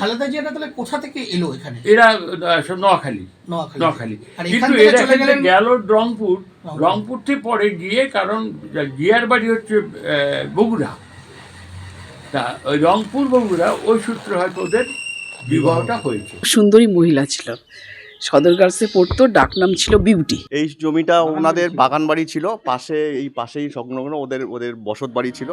খালেদা জিয়াটা তাহলে কোথা থেকে এলো এখানে? এরা নোয়াখালী। নোয়াখালী। এখান কিন্তু এরা চলে গেল রংপুর। রংপুর। রংপুর থেকে পরে গিয়ে কারণ জিয়ার বাড়ি হচ্ছে বগুড়া। তা ওই রংপুর বগুড়া ওই সূত্রে হয়তো ওদের বিবাহটা হয়েছে। সুন্দরী মহিলা ছিল। সদর গার্লসে পড়তো ডাকনাম ছিল বিউটি। এই জমিটা ওনাদের বাগান বাড়ি ছিল পাশে এই পাশেই সংলগ্ন ওদের ওদের বসত বাড়ি ছিল।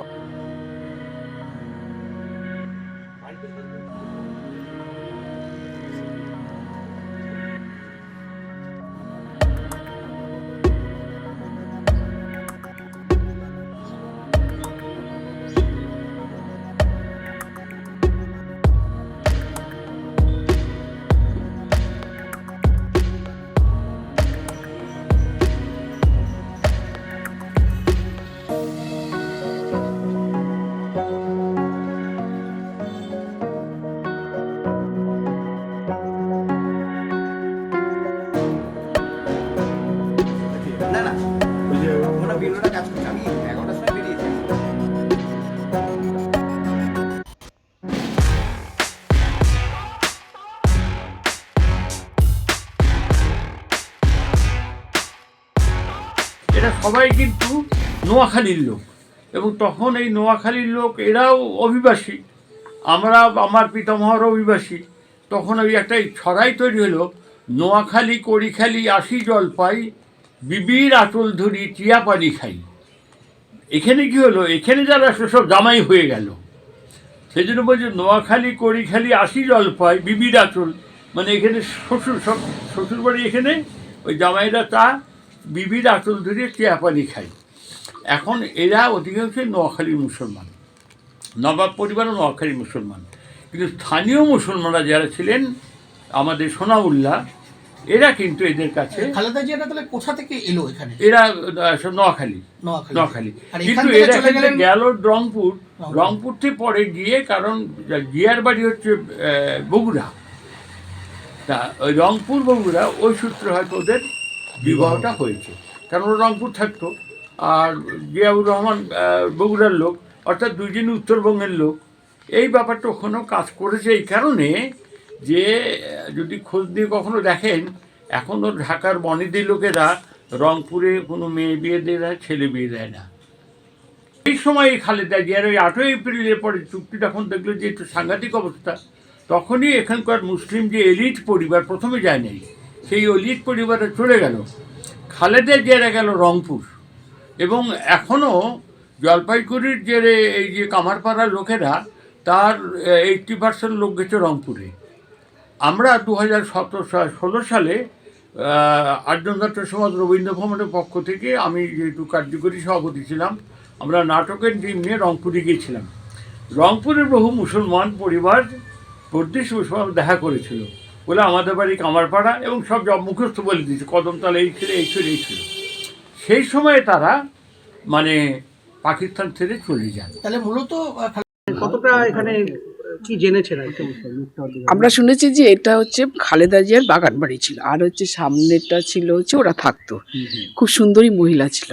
সবাই কিন্তু নোয়াখালীর লোক। এবং তখন এই নোয়াখালীর লোক এরাও অভিবাসী। আমরা আমার পিতামহর অভিবাসী। তখন ওই একটা ছড়াই তৈরি হলো, নোয়াখালী, কড়িখালি আসি জল পাই বিবির আঁচল ধরি, টিয়া পানি খাই। এখানে কি হলো? এখানে যারা সব জামাই হয়ে গেল। সেই জন্য বলছে নোয়াখালী, কড়িখালি আসি জল পাই বিবির আঁচল। মানে এখানে শ্বশুর সব শ্বশুর বাড়ি এখানে, ওই জামাইরা তা বিবির আঁচল ধরে টিয়া পানি খায়। এখন এরা অধিকাংশই নোয়াখালীর মুসলমান। নবাব পরিবারও নোয়াখালী মুসলমান। কিন্তু স্থানীয় মুসলমানরা যারা ছিলেন আমাদের সোনাউল্লাহ এরা কিন্তু এদের কাছে খালেদা জিয়াটা তাহলে কোথা থেকে এলো এখানে? এরা নোয়াখালী। নোয়াখালী। নোয়াখালী। কিন্তু এরা চলে গেল রংপুর। রংপুর। থেকে পরে গিয়ে কারণ জিয়ার বাড়ি হচ্ছে বগুড়া। তা রংপুর বগুড়া ওই সূত্রে হয়তো ওদের বিবাহটা হয়েছে। কারণ রংপুর থাকতো, আর জিয়াউর রহমান বগুড়ার লোক, অর্থাৎ দুইজনই উত্তরবঙ্গের লোক। এই ব্যাপারটা ওখানেও কাজ করেছে এই কারণে যে, যদি খোঁজ দিয়ে কখনো দেখেন এখনও ঢাকার বনেদি লোকেরা রংপুরে কোনো মেয়ে বিয়ে দেয় ছেলে বিয়ে দেয় না। এই সময় এই খালেদা জিয়ার ওই আটই এপ্রিলের পরে চুক্তি যখন দেখল যে একটু সাংঘাতিক অবস্থা, তখনই এখানকার মুসলিম যে এলিট পরিবার, প্রথমে যায় নাই। সেই এলিট পরিবারে চলে গেল। খালেদা জিয়ারা গেল রংপুর এবং এখনও জলপাইগুড়ির যে এই যে কামারপাড়ার লোকেরা, তার এইটটি পার্সেন্ট লোক গেছে রংপুরে। আমরা দু হাজার সতেরো ষোলো সালে ছাত্র সমাজ রবীন্দ্র ভবনের পক্ষ থেকে আমি যেহেতু কার্যকরী সভাপতি ছিলাম, আমরা নাটকের টিম নিয়ে রংপুরে গিয়েছিলাম। রংপুরের বহু মুসলমান পরিবার প্রদেশ মুসলমান দেখা করেছিল। বলে আমাদের বাড়ি কামারপাড়া এবং সব জব মুখস্থ বলে দিয়েছে কদমতলা এই ছিল এই ছিল এই ছিল। সেই সময়ে তারা মানে পাকিস্তান ছেড়ে চলে যান তাহলে মূলত কতটা এখানে কি জেনেছেন আমরা শুনেছি যে এটা হচ্ছে খালেদা জিয়ার বাগান বাড়ি ছিল আর হচ্ছে সামনেটা ছিল হচ্ছে ওরা থাকতো। খুব সুন্দরী মহিলা ছিল।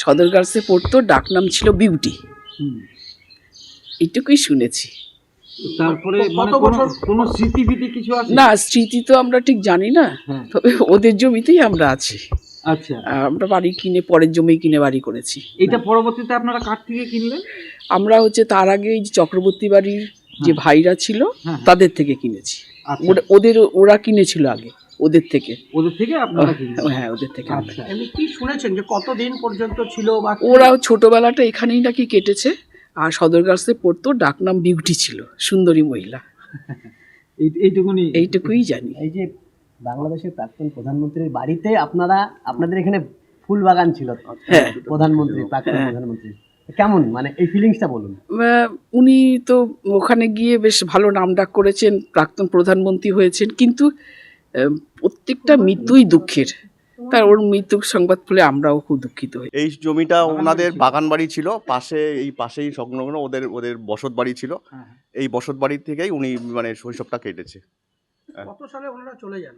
সদর গার্লসে পড়তো ডাকনাম ছিল বিউটি। এইটুকুই শুনেছি। তারপরে কত মানে বছর? কোনো- স্মৃতি কিছু আছে? না স্মৃতি তো আমরা ঠিক জানি না হ্যাঁ। তবে ওদের জমিতেই আমরা আছি। আচ্ছা। আমরা বাড়ি কিনে পরের জমি কিনে বাড়ি করেছি। এটা পরবর্তীতে আপনারা কার থেকে কিনলেন? আমরা হচ্ছে তার আগে এই যে চক্রবর্তী বাড়ির যে ভাইরা ছিল হ্যাঁ। তাদের থেকে কিনেছি। আচ্ছা। ওদের ওরা কিনেছিল আগে ওদের থেকে। ওদের থেকে আপনারা হ্যাঁ ওদের থেকে। আচ্ছা। কি শুনেছেন যে কতদিন পর্যন্ত ছিল বা কি? ওরাও ছোটবেলাটা এখানেই নাকি কেটেছে? আর সদর গার্লসে পড়তো ডাকনাম বিউটি ছিল সুন্দরী মহিলা। এইটুকুনি এইটুকুই জানি। এই যে বাংলাদেশের প্রাক্তন প্রধানমন্ত্রীর বাড়িতে আপনারা আপনাদের এখানে ফুল বাগান ছিল হ্যাঁ। প্রধানমন্ত্রী প্রাক্তন হ্যাঁ। প্রধানমন্ত্রী। কেমন? মানে এই ফিলিংসটা বলুন। উনি তো ওখানে গিয়ে বেশ ভালো নাম ডাক করেছেন প্রাক্তন প্রধানমন্ত্রী হয়েছেন কিন্তু প্রত্যেকটা মৃত্যুই দুঃখের। তার ওর মৃত্যুর সংবাদ পেলে আমরাও খুব দুঃখিত হই। এই জমিটা ওনাদের বাগান বাড়ি ছিল পাশে এই পাশেই সংলগ্ন ওদের ওদের বসত বাড়ি ছিল। হ্যাঁ। এই বসত বাড়ি থেকেই উনি মানে শৈশবটা কেটেছে। কত সালে ওনারা চলে যান?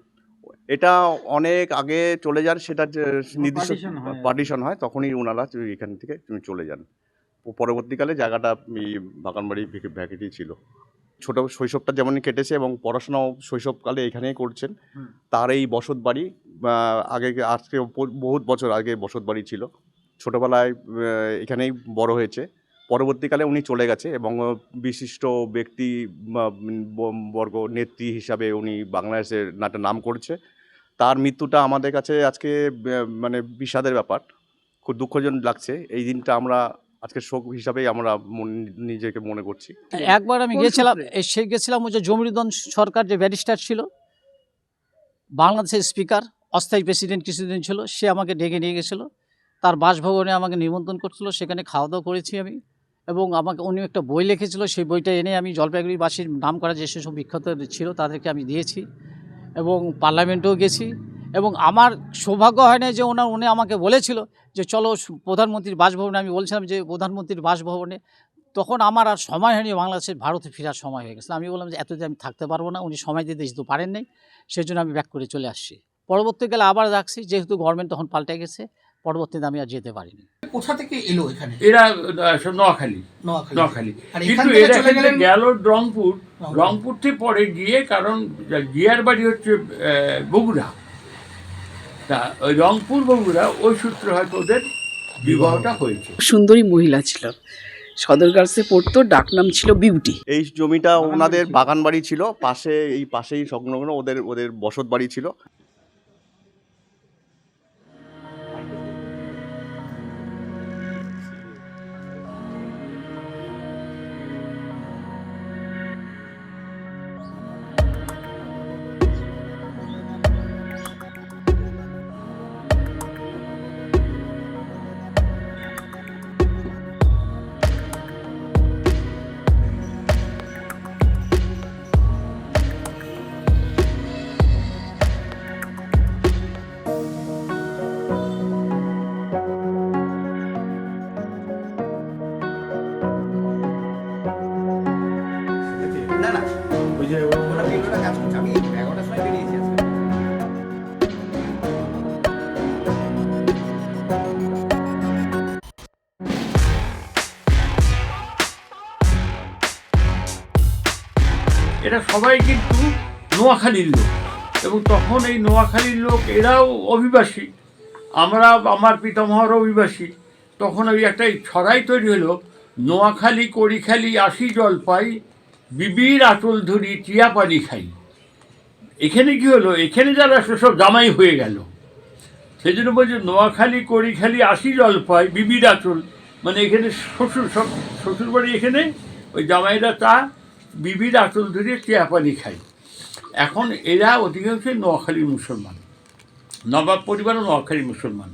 এটা অনেক আগে চলে যান সেটা নির্দিষ্ট পার্টিশন হয় তখনই ওনারা এখান থেকে চলে যান। ও পরবর্তীকালে জায়গাটা বাগানবাড়ি ভ্যাকেটি ছিল। ছোট শৈশবটা যেমন কেটেছে এবং পড়াশোনাও শৈশবকালে এখানেই করছেন। তার এই বসত বাড়ি আগে আজকে বহুত বছর আগে বসত বাড়ি ছিল। ছোটোবেলায় এখানেই বড় হয়েছে। পরবর্তীকালে উনি চলে গেছে এবং বিশিষ্ট ব্যক্তি বর্গ নেত্রী হিসাবে উনি বাংলাদেশের একটা নাম করছে। তার মৃত্যুটা আমাদের কাছে আজকে মানে বিষাদের ব্যাপার। খুব দুঃখজনক লাগছে। এই দিনটা আমরা আজকে শোক হিসাবেই আমরা নিজেকে মনে করছি। একবার আমি সূত্রে? সে গেছিলাম ওই যে জমিরুদ্দন সরকার যে ব্যারিস্টার ছিল বাংলাদেশের স্পিকার। অস্থায়ী প্রেসিডেন্ট কিছুদিন ছিল, সে আমাকে ডেকে নিয়ে গেছিল। তার বাসভবনে আমাকে নিমন্ত্রণ করছিল, সেখানে খাওয়া দাওয়া করেছি আমি। এবং আমাকে উনি একটা বই লিখেছিল, সেই বইটা এনে আমি জলপাইগুড়িবাসীর নাম করা যে সেসব বিখ্যাত ছিল তাদেরকে আমি দিয়েছি এবং পার্লামেন্টেও গেছি। এবং আমার সৌভাগ্য হয় না যে ওনার উনি আমাকে বলেছিল যে, চলো প্রধানমন্ত্রীর বাসভবনে। আমি বলছিলাম যে, প্রধানমন্ত্রীর বাসভবনে। তখন আমার আর সময় হয়নি বাংলাদেশের ভারতে ফেরার সময় হয়ে গেছে আমি বললাম যে, এতদিন আমি থাকতে পারব না। উনি সময় দিতে যেহেতু পারেন নাই সেই জন্য আমি ব্যাক করে চলে আসছি। পরবর্তীকালে আবার রাখছি যেহেতু গভর্নমেন্ট তখন পাল্টে গেছে পরবর্তীতে আমি আর যেতে পারিনি। কোথা থেকে এলো এখানে? এরা সব নোয়াখালী। নোয়াখালী। কিন্তু এরা চলে কিন্তু গেলেন গেল রংপুর। রংপুর। থেকে পরে গিয়ে কারণ গিয়ার বাড়ি হচ্ছে বগুড়া। তা ওই রংপুর বগুড়া ওই সূত্রে হয়তো ওদের বিবাহটা হয়েছে। সুন্দরী মহিলা ছিল। সদর গার্লসে পড়তো ডাকনাম ছিল বিউটি। এই জমিটা ওনাদের বাগান বাড়ি ছিল পাশে এই পাশেই সংলগ্ন ওদের ওদের বসত বাড়ি ছিল। এরা সবাই কিন্তু নোয়াখালীর লোক। এবং তখন এই নোয়াখালীর লোক এরাও অভিবাসী। আমরা আমার পিতামহর অভিবাসী। তখন ওই একটা ছড়াই তৈরি হলো, নোয়াখালী কড়িখালি আসি জল পাই বিবির আটল ধরি, টিয়া পানি খাই। এখানে কি হলো? এখানে যারা আসলো, সব জামাই হয়ে গেল। সেই জন্য বলছে, নোয়াখালী কড়িখালি আসি জল পাই বিবির আচল। মানে এখানে শ্বশুর শ্বশুর বাড়ি এখানে, ওই জামাইরা তা বিবির আঁচল ধরে টিয়াপানি খায়। এখন এরা অধিকাংশই নোয়াখালীর মুসলমান। নবাব পরিবারও নোয়াখালী মুসলমান।